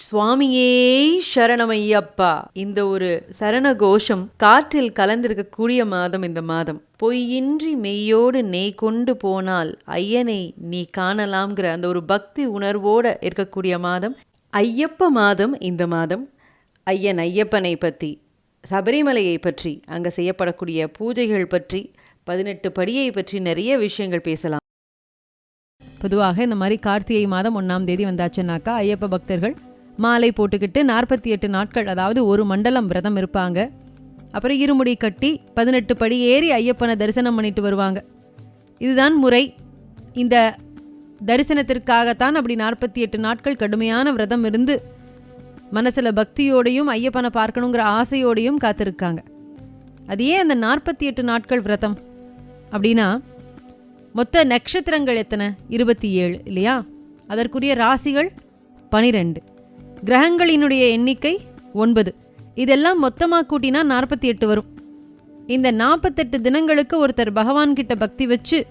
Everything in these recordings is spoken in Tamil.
சுவாமியே சரணமையப்பா. இந்த ஒரு சரண கோஷம் காற்றில் கலந்திருக்கக்கூடிய மாதம் இந்த மாதம். பொய்யின்றி மெய்யோடு நெய் கொண்டு போனால் ஐயனை நீ காணலாம்ங்கிற அந்த ஒரு பக்தி உணர்வோடு இருக்கக்கூடிய மாதம். ஐயப்ப மாதம் இந்த மாதம். ஐயன் ஐயப்பனை பற்றி சபரிமலையை பற்றி அங்கே செய்யப்படக்கூடிய பூஜைகள் பற்றி பதினெட்டு படியை பற்றி நிறைய விஷயங்கள் பேசலாம். பொதுவாக இந்த மாதிரி கார்த்திகை மாதம் ஒன்றாம் தேதி வந்தாச்சுன்னாக்கா ஐயப்ப பக்தர்கள் மாலை போட்டுக்கிட்டு நாற்பத்தி எட்டு நாட்கள் அதாவது ஒரு மண்டலம் விரதம் இருப்பாங்க. அப்புறம் இருமுடி கட்டி பதினெட்டு படி ஏறி ஐயப்பனை தரிசனம் பண்ணிட்டு வருவாங்க. இதுதான் முறை. இந்த தரிசனத்திற்காகத்தான் அப்படி நாற்பத்தி எட்டு நாட்கள் கடுமையான விரதம் இருந்து மனசில் பக்தியோடையும் ஐயப்பனை பார்க்கணுங்கிற ஆசையோடையும் காத்திருக்காங்க. அது ஏன் அந்த நாற்பத்தி எட்டு நாட்கள் விரதம்? அப்படின்னா மொத்த நட்சத்திரங்கள் எத்தனை? இருபத்தி ஏழு இல்லையா? அதற்குரிய ராசிகள் பனிரெண்டு. கிரகங்களினுடைய எண்ணிக்கை ஒன்பது. இதெல்லாம் மொத்தமாக கூட்டினா நாற்பத்தி எட்டு வரும். இந்த நாற்பத்தெட்டு தினங்களுக்கு ஒருத்தர் பகவான் கிட்ட பக்தி வச்சு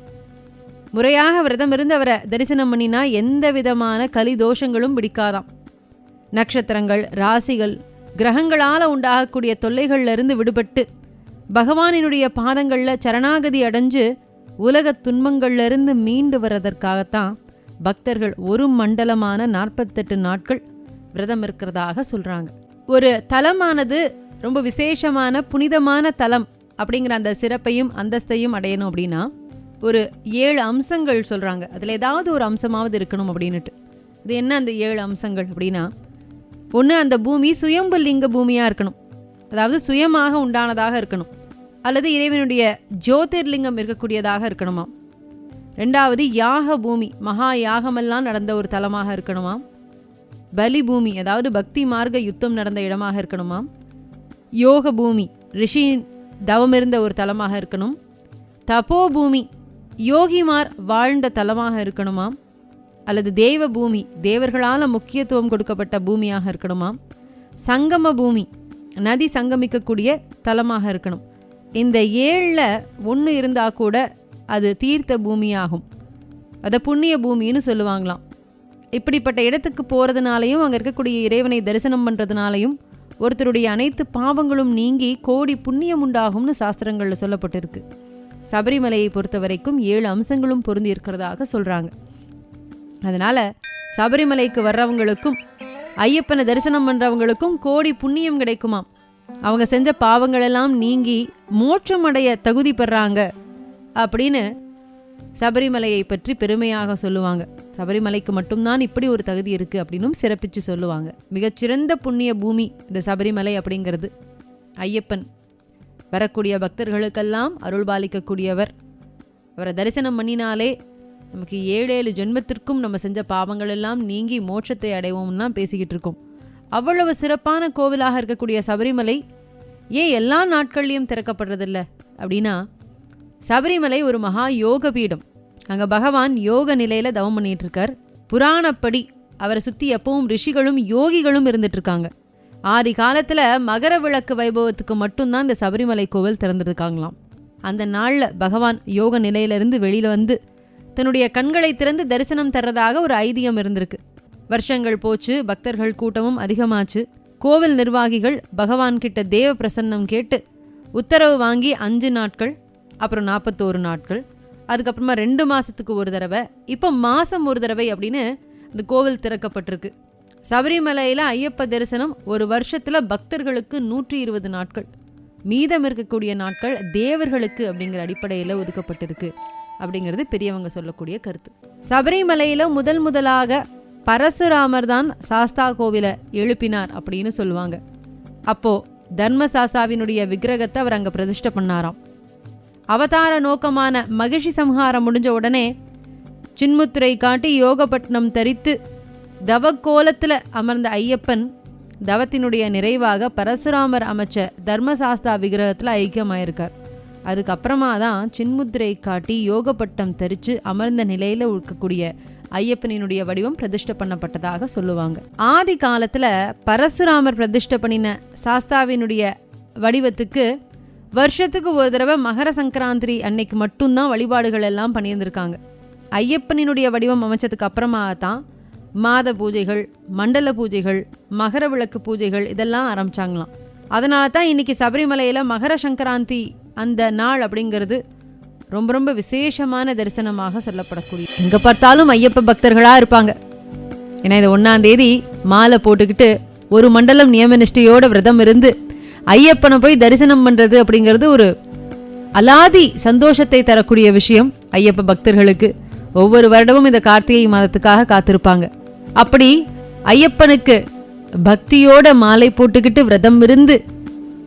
முறையாக விரதம் இருந்து அவரை தரிசனம் பண்ணினா எந்த விதமான கலி தோஷங்களும் பிடிக்காதாம். நட்சத்திரங்கள் ராசிகள் கிரகங்களால் உண்டாகக்கூடிய தொல்லைகள்ல இருந்து விடுபட்டு பகவானினுடைய பாதங்களில் சரணாகதி அடைஞ்சு உலகத் துன்பங்கள்லருந்து மீண்டு வர்றதற்காகத்தான் பக்தர்கள் ஒரு மண்டலமான நாற்பத்தெட்டு நாட்கள் விரதம் இருக்கிறதாக சொல்றாங்க. ஒரு தலமானது ரொம்ப விசேஷமான புனிதமான தலம் அப்படிங்கிற அந்த சிறப்பையும் அந்தஸ்தையும் அடையணும் அப்படின்னா ஒரு ஏழு அம்சங்கள் சொல்றாங்க. அதுல ஏதாவது ஒரு அம்சமாவது இருக்கணும் அப்படின்னுட்டு. இது என்ன அந்த ஏழு அம்சங்கள் அப்படின்னா ஒன்று அந்த பூமி சுயம்பு லிங்க பூமியாக இருக்கணும். அதாவது சுயமாக உண்டானதாக இருக்கணும். அல்லது இறைவனுடைய ஜோதிர்லிங்கம் இருக்கக்கூடியதாக இருக்கணுமாம். ரெண்டாவது யாக பூமி மகா யாகமெல்லாம் நடந்த ஒரு தலமாக இருக்கணுமாம். பலி பூமி அதாவது பக்தி மார்க்க யுத்தம் நடந்த இடமாக இருக்கணுமாம்? யோக பூமி ரிஷி தவம் இருந்த ஒரு தலமாக இருக்கணும். தபோ பூமி யோகிமார் வாழ்ந்த தலமாக இருக்கணுமாம்? அல்லது தேவ பூமி தேவர்களால் முக்கியத்துவம் கொடுக்கப்பட்ட பூமியாக இருக்கணுமாம்? சங்கம பூமி நதி சங்கமிக்கக்கூடிய தலமாக இருக்கணும். இந்த ஏழில் ஒன்று இருந்தால் கூட அது தீர்த்த பூமியாகும். அதை புண்ணிய பூமின்னு சொல்லுவாங்களாம். இப்படிப்பட்ட இடத்துக்கு போகிறதுனாலையும் அங்கே இருக்கக்கூடிய இறைவனை தரிசனம் பண்ணுறதுனாலையும் ஒருத்தருடைய அனைத்து பாவங்களும் நீங்கி கோடி புண்ணியம் உண்டாகும்னு சாஸ்திரங்களில் சொல்லப்பட்டிருக்கு. சபரிமலையை பொறுத்த வரைக்கும் ஏழு அம்சங்களும் பொருந்தி இருக்கிறதாக சொல்கிறாங்க அதனால் சபரிமலைக்கு வர்றவங்களுக்கும் ஐயப்பனை தரிசனம் பண்ணுறவங்களுக்கும் கோடி புண்ணியம் கிடைக்குமாம். அவங்க செஞ்ச பாவங்களெல்லாம் நீங்கி மோட்சம் அடைய தகுதி பெறாங்க அப்படின்னு சபரிமலையை பற்றி பெருமையாக சொல்லுவாங்க. சபரிமலைக்கு மட்டும்தான் இப்படி ஒரு தகுதி இருக்கு அப்படின்னும் சிறப்பிச்சு சொல்லுவாங்க. மிகச்சிறந்த புண்ணிய பூமி இந்த சபரிமலை அப்படிங்கிறது. ஐயப்பன் வரக்கூடிய பக்தர்களுக்கெல்லாம் அருள்பாலிக்கக்கூடியவர் அவரை தரிசனம் பண்ணினாலே நமக்கு ஏழு ஏழு ஜென்மத்திற்கும் நம்ம செஞ்ச பாவங்கள் எல்லாம் நீங்கி மோட்சத்தை அடைவோம்னா பேசிக்கிட்டு இருக்கோம். அவ்வளவு சிறப்பான கோவிலாக இருக்கக்கூடிய சபரிமலை ஏன் எல்லா நாட்கள்லையும் திறக்கப்படுறதில்ல? அப்படின்னா சபரிமலை ஒரு மகா யோக பீடம். அங்கே பகவான் யோக நிலையில் தவம் பண்ணிட்டு இருக்கார் புராணப்படி அவரை சுற்றி எப்பவும் ரிஷிகளும் யோகிகளும் இருந்துட்டு இருக்காங்க ஆதி காலத்தில் மகர விளக்கு வைபவத்துக்கு மட்டும்தான் இந்த சபரிமலை கோவில் திறந்துருக்காங்களாம். அந்த நாளில் பகவான் யோக நிலையிலிருந்து வெளியில் வந்து தன்னுடைய கண்களை திறந்து தரிசனம் தர்றதாக ஒரு ஐதீகம் இருந்திருக்கு. வருஷங்கள் போச்சு பக்தர்கள் கூட்டமும் அதிகமாச்சு. கோவில் நிர்வாகிகள் பகவான் கிட்ட தேவ பிரசன்னம் கேட்டு உத்தரவு வாங்கி அஞ்சு நாட்கள் அப்புறம் நாற்பத்தோரு நாட்கள். அதுக்கப்புறமா ரெண்டு மாதத்துக்கு ஒரு தடவை. இப்போ மாதம் ஒரு தடவை அப்படின்னு இந்த கோவில் திறக்கப்பட்டிருக்கு. சபரிமலையில் ஐயப்ப தரிசனம் ஒரு வருஷத்தில் பக்தர்களுக்கு நூற்றி இருபது நாட்கள். மீதம் இருக்கக்கூடிய நாட்கள் தேவர்களுக்கு அப்படிங்கிற அடிப்படையில் ஒதுக்கப்பட்டிருக்கு. அப்படிங்கிறது பெரியவங்க சொல்லக்கூடிய கருத்து. சபரிமலையில் முதல் முதலாக பரசுராமர் தான் சாஸ்தா கோவிலை எழுப்பினார் அப்படின்னு சொல்லுவாங்க. அப்போ தர்மசாஸ்தாவினுடைய விக்கிரகத்தை அவர் அங்கே பிரதிஷ்டை பண்ணாராம். அவதார நோக்கமான மகிழ்ச்சி சம்ஹாரம் முடிஞ்ச உடனே சின்முத்துரை காட்டி யோகப்பட்டினம் தரித்து தவக்கோலத்தில் அமர்ந்த ஐயப்பன் தவத்தினுடைய நிறைவாக பரசுராமர் அமைச்ச தர்மசாஸ்தா விக்கிரகத்தில் ஐக்கியமாயிருக்கார். அதுக்கப்புறமா தான் சின்முத்திரை காட்டி யோகப்பட்டம் தரித்து அமர்ந்த நிலையில் இருக்கக்கூடிய ஐயப்பனினுடைய வடிவம் பிரதிஷ்ட பண்ணப்பட்டதாக சொல்லுவாங்க. ஆதி காலத்தில் பரசுராமர் பிரதிஷ்ட பண்ணின சாஸ்தாவினுடைய வடிவத்துக்கு வருஷத்துக்கு ஒரு தடவை மகர சங்கராந்திரி அன்னைக்கு மட்டும்தான் வழிபாடுகள் எல்லாம் பண்ணியிருந்திருக்காங்க. ஐயப்பனினுடைய வடிவம் அமைச்சதுக்கு அப்புறமா தான் மாத பூஜைகள் மண்டல பூஜைகள் மகர விளக்கு பூஜைகள் இதெல்லாம் ஆரம்பிச்சாங்களாம். அதனால தான் இன்னைக்கு சபரிமலையில் மகர சங்கராந்தி அந்த நாள் அப்படிங்கிறது ரொம்ப ரொம்ப விசேஷமான தரிசனமாக சொல்லப்படக்கூடிய. எங்கே பார்த்தாலும் ஐயப்ப பக்தர்களாக இருப்பாங்க. ஏன்னா இது ஒன்றாந்தேதி மாலை போட்டுக்கிட்டு ஒரு மண்டலம் நியம நிஷ்டையோட விரதம் இருந்து ஐயப்பனை போய் தரிசனம் பண்ணுறது அப்படிங்கிறது ஒரு அலாதி சந்தோஷத்தை தரக்கூடிய விஷயம் ஐயப்ப பக்தர்களுக்கு. ஒவ்வொரு வருடமும் இந்த கார்த்திகை மாதத்துக்காக காத்திருப்பாங்க. அப்படி ஐயப்பனுக்கு பக்தியோட மாலை போட்டுக்கிட்டு விரதம் இருந்து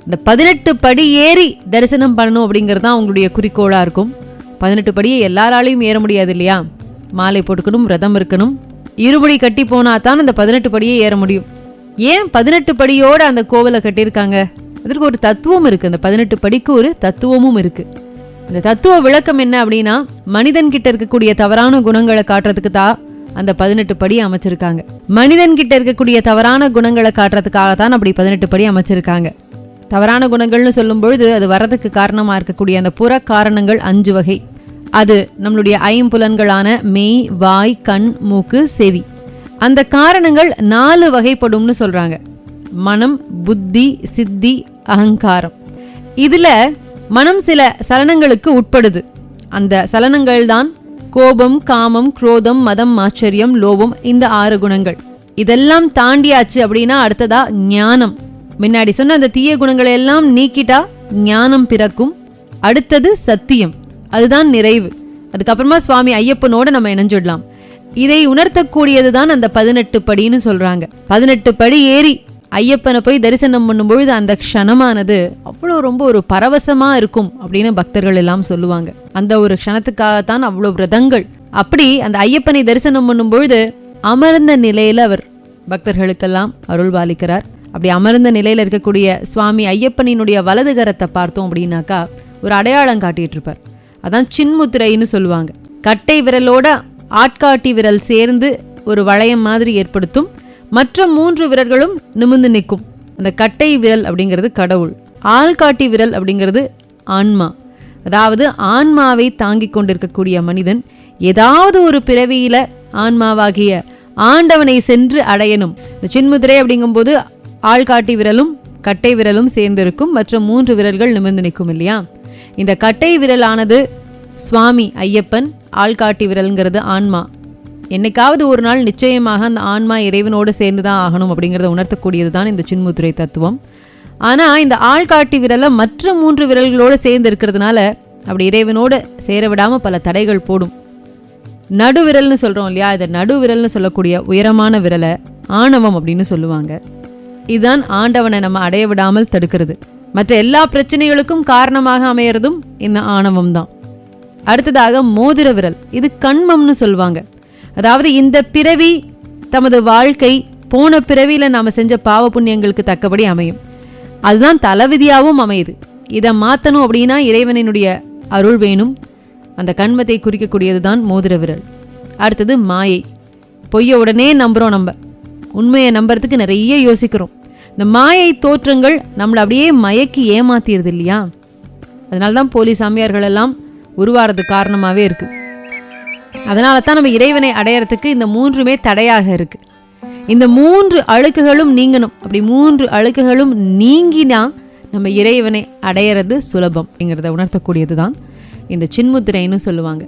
இந்த பதினெட்டு படி ஏறி தரிசனம் பண்ணணும் அப்படிங்கிறது தான் அவங்களுடைய குறிக்கோளாக இருக்கும். பதினெட்டு படியை எல்லாராலையும் ஏற முடியாது இல்லையா? மாலை போட்டுக்கணும் விரதம் இருக்கணும். இருபடி கட்டி போனா தான் அந்த பதினெட்டு படியே ஏற முடியும். ஏன் பதினெட்டு படியோட அந்த கோவிலை கட்டியிருக்காங்க? அதற்கு ஒரு தத்துவம் இருக்கு. அந்த பதினெட்டு படிக்கு ஒரு தத்துவமும் இருக்கு. இந்த தத்துவ விளக்கம் என்ன அப்படின்னா மனிதன் கிட்ட இருக்கக்கூடிய தவறான குணங்களை காட்டுறதுக்கு தான் அந்த பதினெட்டு படி அமைச்சிருக்காங்க. மனிதன் கிட்ட இருக்கக்கூடிய தவறான குணங்களை காட்டுறதுக்காக தான் அப்படி பதினெட்டு படி அமைச்சிருக்காங்க. தவறான குணங்கள்னு சொல்லும் பொழுது அது வரதுக்கு காரணமா இருக்கக்கூடிய அந்த புற காரணங்கள் அஞ்சு வகை. அது நம்மளுடைய ஐம்புலன்களான மெய் வாய் கண் மூக்கு செவி. அந்த காரணங்கள் நாலு வகைப்படும்னு சொல்றாங்க. மனம் புத்தி சித்தி அகங்காரம். இதுல மனம் சில சலனங்களுக்கு உட்படுது. அந்த சலனங்கள் தான் கோபம் காமம் குரோதம் மதம் ஆச்சரியம் லோபம் இந்த ஆறு குணங்கள். இதெல்லாம் தாண்டியாச்சு அப்படின்னா அடுத்ததா ஞானம். முன்னாடி சொன்ன அந்த தீய குணங்களை எல்லாம் நீக்கிட்டா ஞானம் பிறக்கும். அடுத்தது சத்தியம். அதுதான் நிறைவு. அதுக்கப்புறமா சுவாமி ஐயப்பனோட நம்ம இணைஞ்சிடலாம். இதை உணர்த்தக்கூடியது தான் அந்த பதினெட்டு படின்னு சொல்றாங்க. பதினெட்டு படி ஏறி ஐயப்பனை போய் தரிசனம் பண்ணும்பொழுது அந்த க்ஷணமானது அவ்வளோ ரொம்ப ஒரு பரவசமா இருக்கும் அப்படின்னு பக்தர்கள் எல்லாம் சொல்லுவாங்க. அந்த ஒரு க்ஷணத்துக்காகத்தான் அவ்வளோ விரதங்கள். அப்படி அந்த ஐயப்பனை தரிசனம் பண்ணும்பொழுது அமர்ந்த நிலையில அவர் பக்தர்களுக்கெல்லாம் அருள் பாலிக்கிறார் அப்படி அமர்ந்த நிலையில இருக்கக்கூடிய சுவாமி ஐயப்பனினுடைய வலது கரத்தை பார்த்தோம் அப்படின்னாக்கா ஒரு அடையாளம் காட்டிட்டு இருப்பார் அதான் சின்முத்திரைன்னு சொல்லுவாங்க. கட்டை விரலோட ஆட்காட்டி விரல் சேர்ந்து ஒரு வளையம் மாதிரி ஏற்படுத்தும். மற்ற மூன்று விரல்களும் நிமிர்ந்து நிற்கும். அந்த கட்டை விரல் அப்படிங்கிறது கடவுள். ஆள்காட்டி விரல் அப்படிங்கிறது ஆன்மா. அதாவது ஆன்மாவை தாங்கிக் கொண்டிருக்கக்கூடிய மனிதன் ஏதாவது ஒரு பிறவியில ஆன்மாவாகிய ஆண்டவனை சென்று அடையணும். இந்த சின்முதிரை அப்படிங்கும்போது ஆள்காட்டி விரலும் கட்டை விரலும் சேர்ந்திருக்கும். மற்ற மூன்று விரல்கள் நிமிர்ந்து நிற்கும் இல்லையா? இந்த கட்டை விரலானது சுவாமி ஐயப்பன் ஆள்காட்டி விரல்ங்கிறது ஆன்மா. என்னைக்காவது ஒரு நாள் நிச்சயமாக அந்த ஆன்மா இறைவனோடு சேர்ந்து தான் ஆகணும் அப்படிங்கிறத உணர்த்தக்கூடியது தான் இந்த சின்முத்துரை தத்துவம். ஆனால் இந்த ஆள்காட்டி விரலை மற்ற மூன்று விரல்களோடு சேர்ந்து இருக்கிறதுனால அப்படி இறைவனோடு சேர விடாமல் பல தடைகள் போடும். நடுவிரல்னு சொல்கிறோம் இல்லையா? இதை நடுவிரல்னு சொல்லக்கூடிய உயரமான விரலை ஆணவம் அப்படின்னு சொல்லுவாங்க. இதுதான் ஆண்டவனை நம்ம அடைய விடாமல் தடுக்கிறது. மற்ற எல்லா பிரச்சனைகளுக்கும் காரணமாக அமையறதும் இந்த ஆணவம் தான் அடுத்ததாக மோதிர விரல். இது கண்மம்னு சொல்லுவாங்க. அதாவது இந்த பிறவி தமது வாழ்க்கை போன பிறவியில் நாம் செஞ்ச பாவ புண்ணியங்களுக்கு தக்கபடி அமையும். அதுதான் தலைவிதியாகவும் அமையுது. இதை மாற்றணும் அப்படின்னா இறைவனினுடைய அருள் வேணும். அந்த கண்மத்தை குறிக்கக்கூடியது தான் மோதிர விரல். அடுத்தது மாயை. பொய்ய உடனே நம்புறோம் நம்ம. உண்மையை நம்புறதுக்கு நிறைய யோசிக்கிறோம். இந்த மாயை தோற்றங்கள் நம்மளை அப்படியே மயக்கி ஏமாத்திடுது இல்லையா? அதனால தான் போலி சாமியார்கள் எல்லாம் உருவாறது காரணமாகவே இருக்குது அதனால தான் நம்ம இறைவனை அடையறதுக்கு இந்த மூன்றுமே தடையாக இருக்கு. இந்த மூன்று அழுக்குகளும் நீங்கணும். அப்படி மூன்று அழுக்குகளும் நீங்கினா நம்ம இறைவனை அடையிறது சுலபம் அப்படிங்கிறத உணர்த்தக்கூடியது தான் இந்த சின்முத்திரைன்னு சொல்லுவாங்க.